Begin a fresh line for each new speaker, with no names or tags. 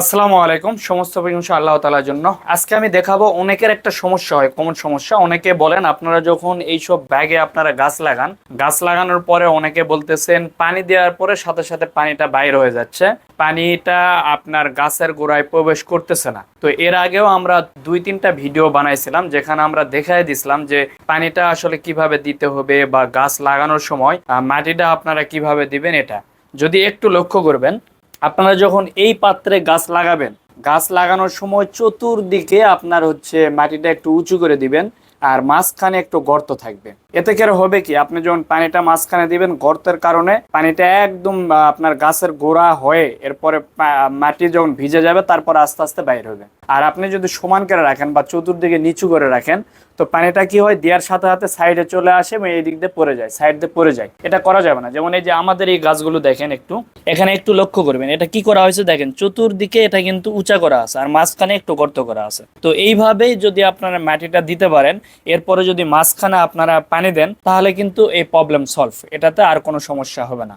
আসসালামু আলাইকুম। সমস্ত প্রশংসা আল্লাহ তালার জন্য। আজকে আমি দেখাবো অনেকের একটা সমস্যা হয় কমন সমস্যা। অনেকে বলেন, আপনারা যখন এইসব ব্যাগে আপনারা গাছ লাগান, গাছ লাগানোর পরে অনেকে বলতেছেন, পানি দেওয়ার পরে সাথে সাথে পানিটা বাইর হয়ে যাচ্ছে। পানিটা আপনার গাছের গোড়ায় প্রবেশ করতেছে না। তো এর আগেও আমরা দুই, তিনটা ভিডিও বানাইছিলাম, যেখানে আমরা দেখাই দিছিলাম যে পানিটা আসলে কীভাবে দিতে হবে বা গাছ লাগানোর সময় মাটিটা আপনারা কীভাবে দিবেন এটা। যদি একটু লক্ষ্য করবেন আপনারা যখন এই পাত্রে গাছ লাগাবেন, গাছ লাগানোর সময় চতুর্দিকে আপনার হচ্ছে মাটিটা একটু উঁচু করে দিবেন আর মাঝখানে একটু গর্ত থাকবে। এতে করে হবে কি? আপনি যখন পানিটা মাঝখানে দিবেন, গর্তের কারণে পানিটা একদম আপনার গাছের গোড়া হয়ে এরপরে মাটি যখন ভিজে যাবে, তারপর আস্তে আস্তে বাইর হবে। আর আপনি যদি সমান করে রাখেন বা চতুর্দিকে নিচু করে রাখেন, তো পানিটা কি হয়? দেওয়ার সাথে সাথে সাইডে চলে আসে এবং এই দিক দিয়ে পড়ে যায়, সাইড দিয়ে পড়ে যায়। এটা করা যাবে না। যেমন এই যে আমাদের এই গাছগুলো দেখেন একটু, এখানে একটু লক্ষ্য করবেন, এটা কি করা হয়েছে দেখেন, চতুর্দিকে এটা কিন্তু উঁচা করা আছে আর মাঝখানে একটু গর্ত করা আছে। তো এইভাবেই যদি আপনারা মাটিটা দিতে পারেন, এরপরে যদি মাঝখানে আপনারা পানি দেন তাহলে কিন্তু এই প্রবলেম সলভ এটাতে আর কোনো সমস্যা হবে না।